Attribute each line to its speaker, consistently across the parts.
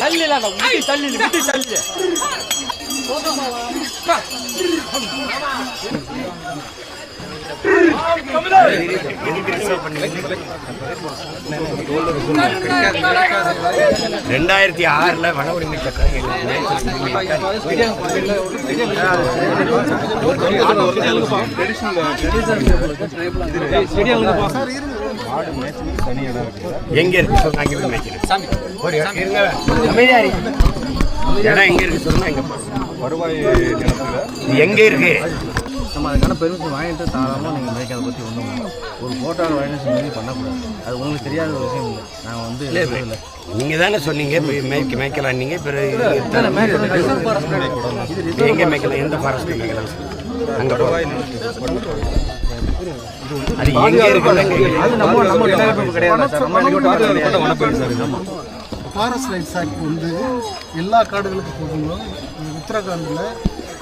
Speaker 1: தள்ளில முட்டி தள்ளி முட்டி தள்ளி ரெண்டாயிரத்தி ஆறுல வன உரிமை சட்டம் எங்க இருக்கு சொல்லுங்க ஒரு இடம் இருங்க. அமைதியா இடம் எங்க இருக்கு சொல்லுங்க எங்க
Speaker 2: வருவாய் நிலத்துல
Speaker 1: எங்க இருக்கு
Speaker 3: நம்ம அதுக்கான பெர்மிஷன் வாங்கிட்டு தாராளமாக நீங்கள் மேய்க்கிறத பற்றி ஒன்றும் இல்லை. ஒரு ஃபோட்டோ வயலன்ஸ் மாதிரி பண்ணக்கூடாது அது உங்களுக்கு தெரியாத ஒரு விஷயம் இல்லை நாங்கள் வந்து இல்லை
Speaker 1: நீங்க தானே சொன்னீங்க மேய்க்க மேய்க்கலாம் நீங்க பிறகு எங்க மேய்க்கலாம் எந்த ஃபாரஸ்ட் மேய்க்கலாம் அங்க போய் அது எங்க இருக்கு
Speaker 3: அது நம்ம நம்ம டெவலப்மெண்ட் கிடையாது சார் நம்ம டெவலப்மெண்ட் கிடையாது
Speaker 4: ஃபாரஸ்ட் ரைட்ஸ் ஆக்ட் வந்து எல்லா காடுகளுக்கும் போகணும். உத்தரகாண்டில்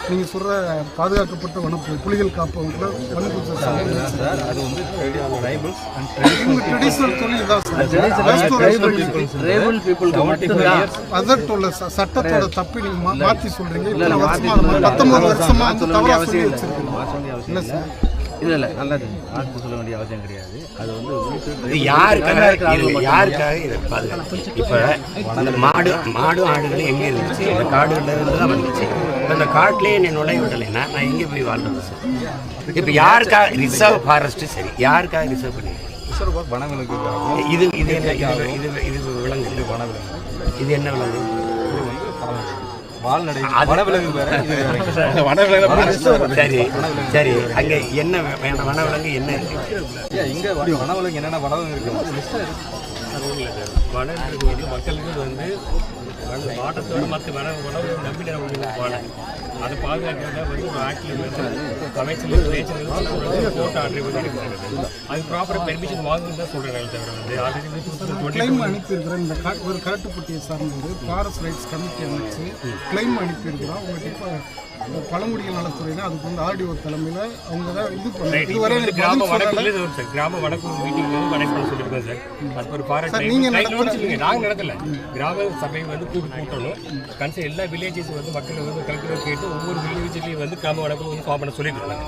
Speaker 4: நீங்கள் சொல்கிற பாதுகாக்கப்பட்ட வனப்பு புலிகள்
Speaker 3: அண்ட்
Speaker 4: ட்ரெடிஷ்னல் தொழில் தான் சார். உள்ள ச- சட்டத்தோட தப்பை நீங்கள் மாற்றி சொல்கிறீங்க
Speaker 3: இல்லை
Speaker 4: இத்தனை
Speaker 3: மாற்றி
Speaker 4: வருஷமா நம்ம பத்தொன்பது வருஷமா
Speaker 3: மாற்ற
Speaker 4: வந்து
Speaker 3: வேண்டிய
Speaker 4: தவறாக சொல்லி
Speaker 3: அவசியம் இல்லை
Speaker 4: வச்சிருக்கோம்
Speaker 3: மாற்ற வேண்டிய அவசியம்
Speaker 4: இல்லை
Speaker 3: இல்லை.
Speaker 4: சார்.
Speaker 3: இல்லை இல்லை. நல்லது. மாற்ற சொல்ல வேண்டிய அவசியம் கிடையாது. அது வந்து
Speaker 1: இது யாருக்காக யாருக்காக? இதை பாதுகாப்பு இப்போ அந்த மாடு மாடு ஆடுகள் எங்கே இருந்துச்சு? இந்த காடுகள்ல இருந்து தான் வந்துச்சு. இப்போ இந்த காட்டிலே என்னை நுழைய விடலைன்னா நான் எங்கே போய் வாழ்றது? சார் இப்போ யாருக்காக? ரிசர்வ் ஃபாரஸ்ட் சரி. யாருக்காக ரிசர்வ்
Speaker 2: வனவிலங்கு
Speaker 1: இது இது என்ன இது இது விலங்கு. இது வனவிலங்கு இது என்ன விலங்கு?
Speaker 2: வால்நடை வனவிலங்கு வேற. வனவிலங்கு
Speaker 1: சரி சரி. அங்கே என்ன வனவிலங்கு என்ன இருக்கு?
Speaker 2: இங்க வனவிலங்கு என்னென்ன வனவிலங்கு இருக்கு?
Speaker 5: வனன்றது வந்து மக்களுக்கு வந்து மாட்டத்தோட மற்ற வன உணவு நம்பின வாழை அதை பாதுகாக்கிறதா வந்து ஒரு வந்து அமைச்சர் நேச்சர் கோர்ட் ஆர்டர் வந்து இருக்கிறது அது ப்ராப்பராக பெர்மிஷன் வாங்கணும் தான் சொல்கிறேன் தவிர வந்து. ஆல்ரெடி வந்து டூ தௌசண்ட்
Speaker 4: கிளைம் அனுப்பியிருக்கிறேன் இந்த ஒரு கரட்டுப்பட்டியை சார்ந்தது ஃபாரஸ்ட் ரைட்ஸ் கமிட்டி அமைச்சு கிளைம் அனுப்பியிருக்கிறோம். உங்கள்கிட்ட இப்போ பழங்குடிகள் நலத்துறையில அதுக்கு வந்து ஆர்டிஓ தலைமையில் அவங்க தான் இது பண்ண இதுவரை
Speaker 5: கிராம ஒரு சார் கிராம வடக்கு மீட்டிங் வந்து கனெக்ட் பண்ண சொல்லியிருக்கோம் சார் அது ஒரு ஃபாரஸ்ட்
Speaker 4: சார், நீங்க நடத்துற-
Speaker 5: சொல்லுங்க. நாங்கள் நடத்தல. கிராம சபை வந்து கூட்டு கூட்டணும். கன்சல் எல்லா வில்லேஜஸ் வந்து மக்கள் வந்து கலெக்டர் கேட்டு ஒவ்வொரு வில்லேஜ்லையும் வந்து கிராம வடக்கு வந்து ஃபார்ம் பண்ண சொல்லியிருக்காங்க.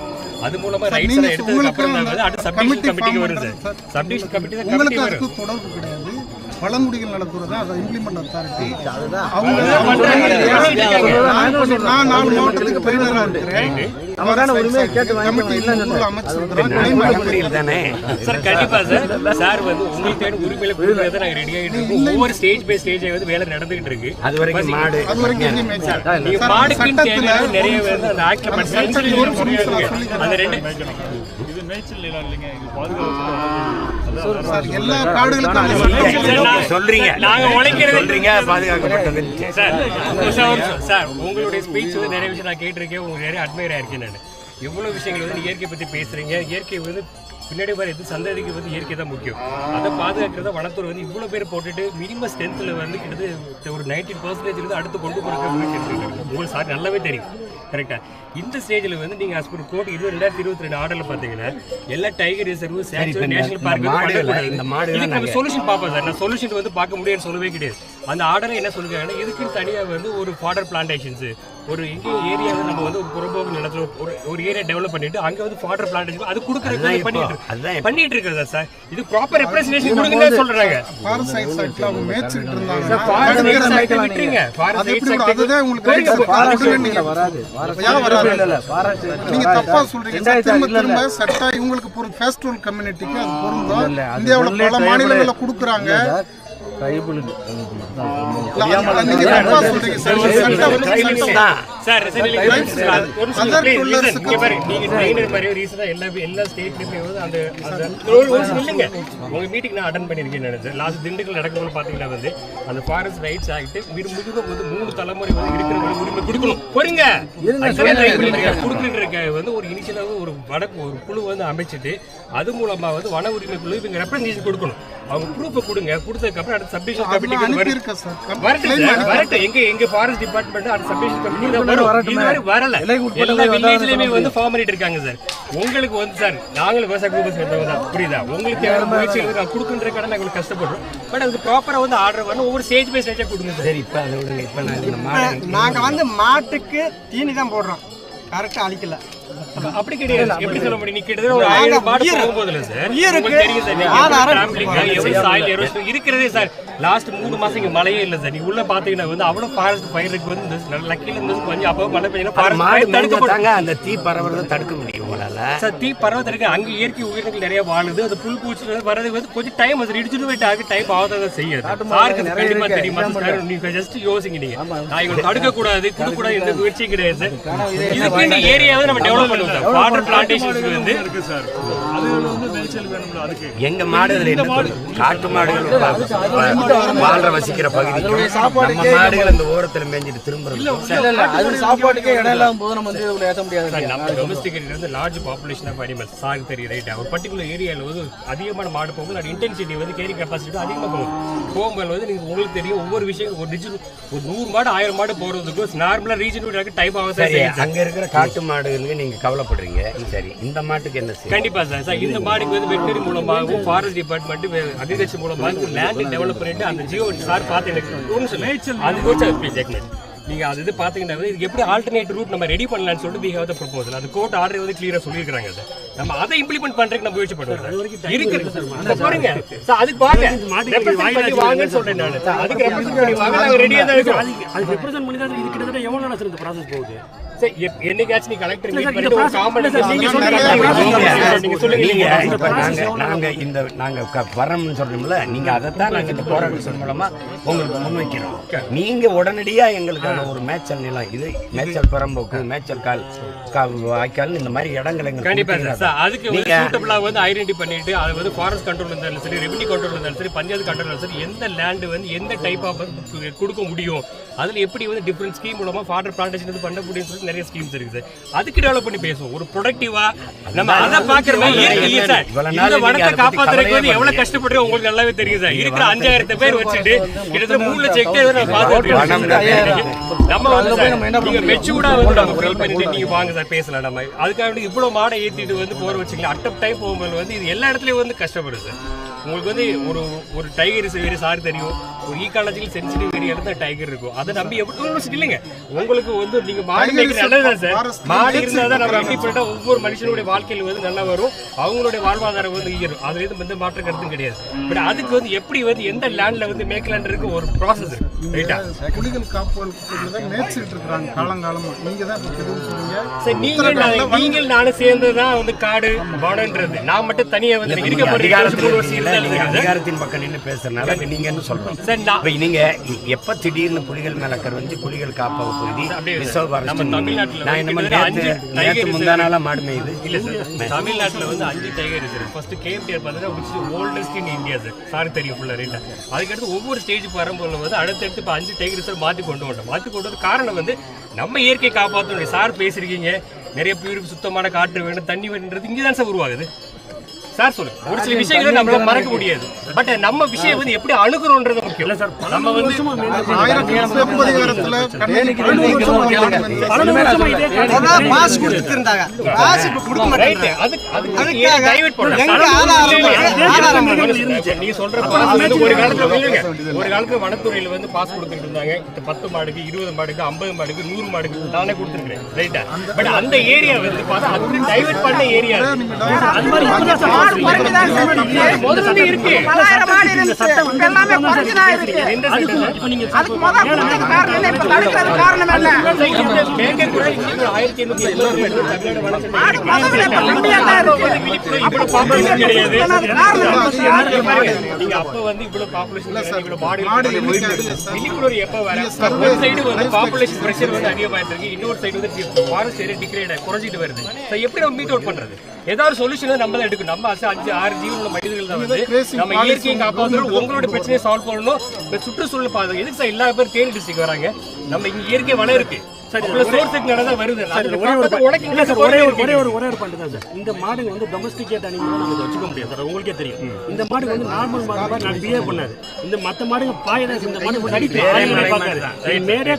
Speaker 5: அது மூலமா ரைட்ஸ் எடுத்ததுக்கு அப்புறம் தான் அடுத்த கமிட்டிக்கு சார். சப்டிவிஷன் கமிட்டி தான் கமிட்டி வரும்.
Speaker 4: தொடர்பு கிடையாது. பழங்குடிகள் நலத்துறை தான் அதை இம்ப்ளிமெண்ட் அத்தாரிட்டி
Speaker 3: அதுதான்.
Speaker 4: அவங்க நான் நாலு மாவட்டத்துக்கு ட்ரெயினராக இருக்கிறேன்.
Speaker 3: உரிமையை கேட்டு
Speaker 4: claim
Speaker 1: பழங்குடியில் தானே
Speaker 5: சார் கண்டிப்பா சார். சார் வந்து உங்களுக்கு உரிமையில கொடுக்கறத ரெடி ஆகிட்டு இருக்கோம் ஒவ்வொரு ஸ்டேஜ் பை ஸ்டேஜ் வந்து வேலை நடந்துகிட்டு இருக்கு.
Speaker 1: அது வரைக்கும் மாடு
Speaker 4: அது வரைக்கும்
Speaker 5: மாடுக்குன்னு தேவையான நிறைய வந்து அந்த ஆக்ட்ல
Speaker 4: அந்த சார் எல்லா காடுகளுக்கும்
Speaker 1: சொல்றீங்க. சொல்றீங்க.
Speaker 5: நாங்க உழைக்கிறது
Speaker 1: சொல்றீங்க பாதுகாக்கப்பட்டது.
Speaker 5: சார் உங்களுடைய ஸ்பீச் வந்து நிறைய விஷயம் நான் கேட்டிருக்கேன். உங்களுக்கு நிறைய அட்மையர் ஆயிருக்கேன் நான். எவ்வளவு விஷயங்கள் வந்து இயற்கை பத்தி பேசுறீங்க? இயற்கை வந்து பின்னாடி வர எது சந்ததிக்கு வந்து இயற்கை தான் முக்கியம். அதை பாதுகாக்கிறத வனத்துறை வந்து இவ்வளோ பேர் போட்டுட்டு மினிமம் ஸ்ட்ரென்த்தில் வந்து கிட்டத்தட்ட ஒரு நைன்டி பர்சன்டேஜ் இருந்து அடுத்து கொண்டு போகிற உங்களுக்கு சார் நல்லாவே தெரியும். கரெக்டா இந்த ஸ்டேஜில் வந்து நீங்கள் as per கோர்ட் இது ரெண்டாயிரத்தி இருபத்தி ரெண்டு ஆர்டரில் பார்த்தீங்கன்னா எல்லா டைகர் ரிசர்வ்
Speaker 1: இப்ப
Speaker 5: சேச்சுரி
Speaker 1: இந்த-
Speaker 5: நேஷனல் பார்க்
Speaker 1: இந்த
Speaker 5: நம்ம
Speaker 1: நாங்க-
Speaker 5: சொல்யூஷன் பார்ப்போம் சார். நான் சொல்யூஷன் வந்து பார்க்க முடியும்னு சொல்லவே கிடையாது. அந்த ஆர்டரை என்ன சொல்லுறாங்கன்னா இதுக்குன்னு தனியாக வந்து ஒரு ஃபாடர் பிளான்டேஷன்ஸ் ஒரு எங்கே ஏரியா நம்ம வந்து ஒரு புறம்போக்கு நிலத்துல ஒரு ஒரு ஏரியா டெவலப் பண்ணிட்டு அங்க வந்து ஃபாடர் பிளான்டேஷன் அது கொடுக்குறது பண்ணிட்டு. பண்ணிட்டு இருக்கிறதா சார் இது ப்ராப்பர் ரெப்ரஸன்டேஷன் கொடுங்கன்னு சொல்றாங்க.
Speaker 4: ஃபாரஸ்ட் சைட் சைட்ல அவங்க மேய்ச்சிட்டு இருந்தாங்க
Speaker 5: ஃபாரஸ்ட் ஃபாரஸ்ட்?
Speaker 4: அதுதான் உங்களுக்கு விடுங்க நீங்க.
Speaker 3: வராது.
Speaker 4: ஏன் வராது?
Speaker 3: இல்ல ஃபாரஸ்ட்
Speaker 4: நீங்க தப்பா சொல்றீங்க. திரும்ப திரும்ப இவங்களுக்கு பொருள் ஃபேஸ்டல் கம்யூனிட்டிக்கு அது பொருந்தும். இந்தியாவுல பல மாநிலங்கள்ல கொடுக்குறாங்க. நீங்க சார்.
Speaker 5: எல்லா ஸ்டேட்லயுமே வந்து அந்த இல்லைங்க. உங்க மீட்டிங் நான் அட்டன் பண்ணிருக்கேன் நினைச்சேன் லாஸ்ட் திண்டுக்கல் நடக்கும்போது பாத்தீங்கன்னா வந்து அந்த ஃபாரஸ்ட் ரைட்ஸ் ஆக்ட் மிருகம் வந்து மூணு தலைமுறை வந்து உரிமை கொடுக்கணும் பொறுங்க வந்து ஒரு இனிஷியலாக ஒரு வடக்கு ஒரு குழு வந்து அமைச்சிட்டு அது மூலமா வந்து வன உரிமை குழு இவங்க ரெப்ரஸன்டேஷன் கொடுக்கணும் அவங்க ப்ரூஃப் கொடுங்க. கொடுத்ததுக்கு அப்புறம் அடுத்த சப்டிஷன் கமிட்டிக்கு வரட்டும். வரட்டும் எங்க எங்க ஃபாரஸ்ட் டிபார்ட்மெண்ட் அந்த சப்டிஷன் கமிட்டி வரும். வரல. எல்லா வில்லேஜ்லயுமே வந்து ஃபார்ம் பண்ணிட்டு இருக்காங்க சார் உங்களுக்கு வந்து சார் நாங்களும் விவசாய குரூப் சேர்ந்தவங்க தான். புரியுதா? உங்களுக்கு தேவையான முயற்சிகள் நான் கொடுக்குன்ற கடை நாங்களுக்கு கஷ்டப்படுறோம். பட் அதுக்கு ப்ராப்பரா வந்து ஆர்டர் பண்ணி ஒவ்வொரு ஸ்டேஜ் பை ஸ்டேஜா கொடுங்க சார்
Speaker 1: இப்போ அதை விடுங்க. இப்போ நான் இந்த மாடு
Speaker 6: நாங்க வந்து மாட்டுக்கு தீனி தான் போடுறோம். கரெக்டா அழிக்கல.
Speaker 5: அப்படி கிடையாது. எப்படி சொல்ல முடியும்? நீ கிட்டத்தட்ட ஒரு ஆயிரம்
Speaker 6: உயிர்.
Speaker 5: போகும்போதுல சார் தெரியும் erosion இருக்கிறதே சார் லாஸ்ட் மூணு மாசம் இங்க மழையே இல்ல சார். நீ உள்ள பாத்தீங்கன்னா வந்து அவ்வளவு ஃபாரஸ்ட் பயிருக்கு வந்து லக்கில இருந்து கொஞ்சம் அப்போ மழை பெய்யணும். ஃபாரஸ்ட் தடுக்கப்படும்.
Speaker 1: தாங்க அந்த தீ பரவுறதை தடுக்க முடியும் உங்களால
Speaker 5: சார் தீ பரவத்து இருக்கு அங்க இயற்கை உயிரினங்கள் நிறைய வாழுது. அது புல் பூச்சி வரது வந்து கொஞ்சம் டைம் அது இடிச்சுட்டு போயிட்டு ஆகு டைம் ஆகாத செய்யுது. சாருக்கு கண்டிப்பா தெரியுமா சார்? நீங்க ஜஸ்ட் யோசிங்க நீங்க. நான் இவங்க தடுக்க கூடாது கொடுக்க கூடாது எந்த முயற்சியும் கிடையாது சார். இதுக்கு இந்த ஏரியாவை நம்ம டெவலப் பண்ணுவோம் சார் வாட்டர் பிளான்டேஷன்ஸ் வந்து
Speaker 1: எங்க பண்ணுது? காட்டு மாடுகள் வாழ்ற வசிக்கிற பகுதிக்கும் நம்ம மாடுகள் அந்த ஓரத்துல மேய்ஞ்சிட்டு திரும்புறது
Speaker 3: இல்ல இல்ல. அது சாப்பாட்டுக்கே இடம் இல்லாம போது நம்ம வந்து ஏத்த முடியாது.
Speaker 5: நம்ம டொமஸ்டிகேட் வந்து லார்ஜ் பாப்புலேஷன் ஆஃப் அனிமல்ஸ் சாகு தெரியும் ரைட் ஒரு பர்டிகுலர் ஏரியாவில் வந்து அதிகமான மாடு போகும்போது அது இன்டென்சிட்டி வந்து கேரி கெப்பாசிட்டி அதிகமாக போகும். போகும்போது வந்து நீங்கள் உங்களுக்கு தெரியும் ஒவ்வொரு விஷயம் ஒரு டிஜிட் ஒரு நூறு மாடு ஆயிரம் மாடு போகிறதுக்கும் நார்மலாக ரீஜன் டைம் ஆகும் சார்
Speaker 1: அங்க இருக்கிற காட்டு மாடுகளுக்கு நீங்க கவலைப்படுறீங்க சரி இந்த மாட்டுக்கு என்ன
Speaker 5: கண்டிப்பா சார் சார் இந்த மாடுக்கு வந்து வெட்டரி மூலமாகவும் ஃபாரஸ்ட் டிபார்ட்மெண்ட் அக்ரிகல்ச்சர் மூலமாக லேண்ட் டெவலப் பண்ணிட்டு அந்த ஜியோ சார் பார்த்து எனக்கு அது கூட ப்ளீஸ் நீங்க அது இது பாத்தீங்கன்னா வந்து இதுக்கு எப்படி ஆல்டர்னேட் ரூட் நம்ம ரெடி பண்ணலாம்னு சொல்லிட்டு வி ஹேவ் த ப்ரொபோசல் அது கோர்ட் ஆர்டர் வந்து கிளியரா சொல்லியிருக்காங்க சார் நம்ம அதை இம்ப்ளிமெண்ட் பண்றதுக்கு நம்ம முயற்சி பண்ணுவோம் இருக்கு. சார். பாருங்க. சார் அதுக்கு வாங்க. ரெப்ரசன்ட் பண்ணி வாங்கன்னு சொல்றேன் நான். அதுக்கு ரெப்ரசன்ட் பண்ணி வாங்க. தான் இருக்கோம்.
Speaker 7: அது ரெப்ரசென்ட் பண்ணி தான் இது கிட்டத்தட்ட எவ்வளோ நாள் சார் இந்த ப்ராசஸ் போகுது?
Speaker 5: என்னைக்காச்சும் நீ கலெக்டர் மீட் பண்ணிட்டு ஒரு காமெடி நீங்க சொல்லுங்க. நீங்க
Speaker 1: இந்த நாங்க வரோம்னு சொல்றோம்ல நீங்க அதைத்தான் நாங்க இந்த போராட்டத்தின் மூலமா உங்களுக்கு முன்வைக்கிறோம். நீங்க உடனடியா எங்களுக்கான ஒரு மேய்ச்சல் நிலம் இது மேய்ச்சல் புறம்போக்கு மேய்ச்சல் கால் கா- வாய்க்கால் இந்த மாதிரி இடங்கள் எங்களுக்கு
Speaker 5: கண்டிப்பா அதுக்கு
Speaker 1: நீங்க-
Speaker 5: சூட்டபிளா வந்து ஐடென்டி பண்ணிட்டு அது வந்து ஃபாரஸ்ட் கண்ட்ரோல் இருந்தாலும் சரி ரெவன்யூ கண்ட்ரோல் இருந்தாலும் சரி பஞ்சாயத்து கண்ட்ரோல் இருந்தாலும் சரி எந்த லேண்ட் வந்து எந்த டைப் ஆஃப் கொடுக்க முடியும்? அதுல எப்படி வந்து டிஃப்ரெண்ட் ஸ்கீம் மூலமா ஃபாடர் பிளான்டேஷன் வந்து பண்ண முடியும்னு சொல்லிட்டு நிறைய ஸ்கீம்ஸ் இருக்குது. அதுக்கு டெவலப் பண்ணி பேசுவோம். ஒரு ப்ரொடக்டிவா நம்ம அதை பாக்குற மாதிரி இயற்கை சார் இந்த வனத்தை காப்பாத்துறதுக்கு வந்து எவ்வளவு கஷ்டப்படுறோம் உங்களுக்கு நல்லாவே தெரியும் சார் இருக்கிற அஞ்சாயிரத்து பேர் வச்சுட்டு கிட்டத்தட்ட மூணு லட்சம் ஹெக்டேர் நம்ம பார்த்துட்டு நம்ம வந்து நீங்க மெச்சூர்டா வந்து நம்ம ஃபீல் பண்ணிட்டு நீங்க வாங்க சார் பேசலாம் நம்ம. அதுக்காக வேண்டி இவ்வளவு மாடை ஏத்திட்டு வந்து போற வச்சுக்கலாம் அட்டப் டைம் போகும்போது வந்து இது எல்லா இடத்துலயும் வந்து கஷ்டப்படுது சார். உங்களுக்கு வந்து ஒரு ஒரு டைகர் சார் தெரியும். ஒரு ஈகாலஜிக்கல் சென்சிட்டிவ் ஏரியா இடத்துல டைகர் இருக்கும். அதை நம்பி எப்படி இல்லைங்க. உங்களுக்கு வந்து நீங்க மாடு நல்லதுதான் சார். மாடு இருந்தால் தான் நம்ம. இண்டிபெண்டா ஒவ்வொரு மனுஷனுடைய வாழ்க்கையில் வந்து நல்லா வரும். அவங்களுடைய வாழ்வாதாரம் வந்து ஈரும். அதுல இருந்து எந்த மாற்றம் கருத்தும் கிடையாது. பட் அதுக்கு வந்து எப்படி வந்து எந்த லேண்ட்ல வந்து மேய்க்கலான் இருக்கு ஒரு ப்ராசஸ் இருக்கு. ரைட்டா
Speaker 4: காப்புகளுக்கு தான் மேய்ச்சிட்டு இருக்கிறாங்க காலங்காலமா. நீங்க தான்
Speaker 5: சரி நீங்கள் நான் நீங்கள் நானும் சேர்ந்து தான் வந்து காடு வனன்றது நான் மட்டும் தனியா வந்து இருக்க?
Speaker 1: நீங்க அதிகாரத்தின் பக்கம் நின்று பேசுறதுனால இப்ப நீங்க என்ன சொல்றோம்
Speaker 5: சார் நான்
Speaker 1: இப்ப நீங்க எப்ப திடீர்னு புலிகள் மேலக்கர் வந்து புலிகள் காப்பக பகுதி? ரிசர்வ்
Speaker 5: நம்ம தமிழ்நாட்டுல
Speaker 1: நான் என்ன நேற்று முந்தா நாளா மாடு மேயுது
Speaker 5: இல்ல சார் தமிழ்நாட்டுல வந்து அஞ்சு டைகர் இருக்கு ஃபர்ஸ்ட் கேஎம்டிஆர் பார்த்தீங்கன்னா which oldest in India sir sir தெரியும் ஃபுல்லா ரைட்டா அதுக்கடுத்து ஒவ்வொரு ஸ்டேஜ் வரும்போது வந்து அடுத்தடுத்து இப்போ அஞ்சு டைகர் ரிசர்வ் மாத்தி கொண்டு வந்தோம். மாத்தி கொண்டு வந்த காரணம் வந்து நம்ம இயற்கை காப்பாற்றணும் சார் பேசியிருக்கீங்க. நிறைய பேருக்கு சுத்தமான காற்று வேணும் தண்ணி வேணுன்றது இங்கே தான் சார் உருவாகுது. சார் சொல்லுங்க ஒரு சில விஷயங்களை நம்மளால மறக்க முடியாது. பட் நம்ம விஷயம் வந்து எப்படி அணுகுறோன்றது முக்கியம். இல்ல சார் நம்ம வந்து
Speaker 6: பாஸ் கொடுத்துட்டு இருந்தாங்க பாஸ் இப்ப கொடுக்க மாட்டாங்க
Speaker 5: ஏன் டைவர்ட் பண்ணலாம். நீங்க சொல்ற பாஸ் ஒரு காலத்துல இல்லைங்க. ஒரு காலத்துல வனத்துறையில வந்து பாஸ் கொடுத்துட்டு இருந்தாங்க. பத்து மாடுக்கு இருபது மாடுக்கு ஐம்பது மாடுக்கு நூறு மாடுக்கு நானே கொடுத்துருக்கேன் ரைட்டா பட் அந்த ஏரியா வந்து பார்த்தா அது டைவர்ட் பண்ண ஏரியா
Speaker 7: அது. மாதிரி
Speaker 8: மாடு குறைஞ்சுதான் இருக்கு.
Speaker 5: முதல்ல இருக்கு
Speaker 8: பலாயிரம் மாடு இருந்துச்சு. இப்ப எல்லாமே குறைஞ்சுதான் இருக்கு.
Speaker 5: எந்த செக்டர்
Speaker 7: இப்ப நீங்க
Speaker 8: அதுக்கு முத கொடுத்தது காரணம் என்ன? இப்ப தடுக்கிறது காரணம் என்ன?
Speaker 5: மேற்கே கூட இன்னைக்கு ஆயிரத்தி எண்ணூத்தி எழுபது
Speaker 8: மாடு முதல்ல இப்ப கம்மியா தான் இருக்கு.
Speaker 5: இவ்வளவு population கிடையாது நீங்க அப்ப வந்து இவ்வளவு கிடையாது, இவ்வளவு மாடு. விழிப்புணர்வு எப்ப வர ஒரு சைடு வந்து பாப்புலேஷன் பிரஷர் வந்து அதிகமாயிட்டு இருக்கு இன்னொரு சைடு வந்து ஃபாரஸ்ட் ஏரியா டிகிரேட் குறைஞ்சிட்டு வருது எப்படி நம்ம மீட் அவுட் பண்றது ஏதாவது சொல்யூஷன் நம்ம தான் எடுக்கணும். நம்ம அஞ்சு ஆறு ஜீவனுள்ள மனிதர்கள் தான் வந்து நம்ம இயற்கையை காப்பாற்றணும் உங்களோட பிரச்சனையை சால்வ் பண்ணணும். இந்த சுற்றுச்சூழல் பாதுகாப்பு எதுக்கு சார் எல்லா பேர் தேனி டிஸ்ட்ரிக்ட் வராங்க? நம்ம இங்க இயற்கை வளம் இருக்கு. அவ்வளவு சோர்ஸுக்கு வருது.
Speaker 7: ஒரே ஒரு ஒரே ஒரு ஒரே ஒரு பாயிண்ட் தான் சார். இந்த மாடுங்க வந்து டொமஸ்டிகேட் அனிமல் நம்ம வச்சுக்க முடியாது சார். உங்களுக்கே தெரியும். இந்த மாடு வந்து நார்மல் மாடு மாதிரி நான் பிஹேவ் பண்ணாது. இந்த மாடுங்க இந்த மாடு மேடே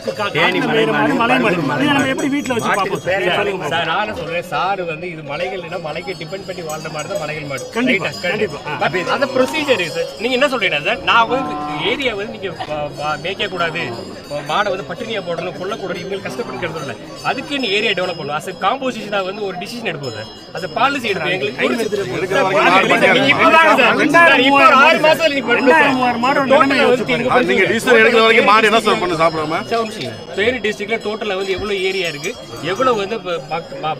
Speaker 7: மாடு மலை மாடு நம்ம எப்படி வீட்டுல வச்சு பார்ப்போம்? சார்
Speaker 5: சொல்றேன். சார் வந்து இது மலைகள்னா மலைக்கு டிபெண்ட் பண்ணி வாழ்ற மாதிரி தான் மலைகள் மாடு.
Speaker 7: கண்டிப்பா?
Speaker 5: கண்டிப்பா. அந்த ப்ரொசீஜர் சார். நீங்க என்ன சொல்றீங்க சார்? நான் வந்து ஏரியா வந்து நீங்க மேய்க்க கூடாது மாடை வந்து பட்டினியா போடணும் கொல்லக்கூடாது இவங்க கஷ்டப்படுறது இல்லை அதுக்கு நீ ஏரியா டெவலப் பண்ணணும் அஸ் காம்போசிஷனா வந்து ஒரு டிசிஷன் எடுப்போம் சார் அது பாலிசி எடுப்போம் எங்களுக்கு தேனி டிஸ்ட்ரிக்ட்ல டோட்டலா வந்து எவ்வளவு ஏரியா இருக்கு எவ்வளவு வந்து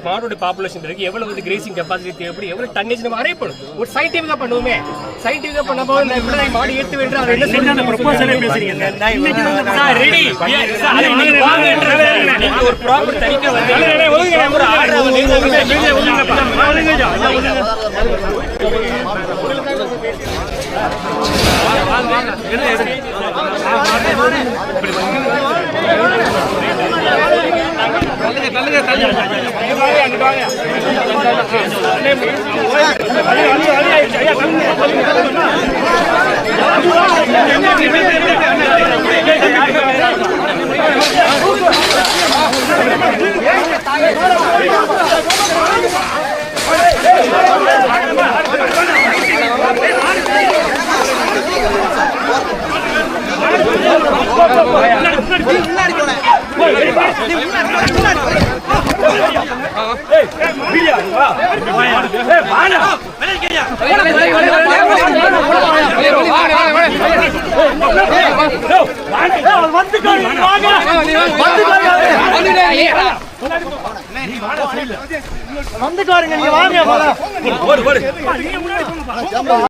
Speaker 5: மாடோட பாப்புலேஷன் இருக்கு எவ்வளவு வந்து கிரேசிங் கெப்பாசிட்டி தேவைப்படும் எவ்வளவு டன்னேஜ் நம்ம அரைப்படும் ஒரு சயின்டிஃபிக்கா பண்ணுவோமே சயின்டிஃபிக்கா பண்ணாம நான் இப்படி தான் மாடு ஏத்து வேண்டாம் அதை என்ன
Speaker 7: சார்
Speaker 5: ரெடி ஒரு ப்ராப்பர் தனிக்க வந்து ஒரு ஆர்டர் வந்து
Speaker 6: வந்துட்டு வாருங்க நீங்க வாங்க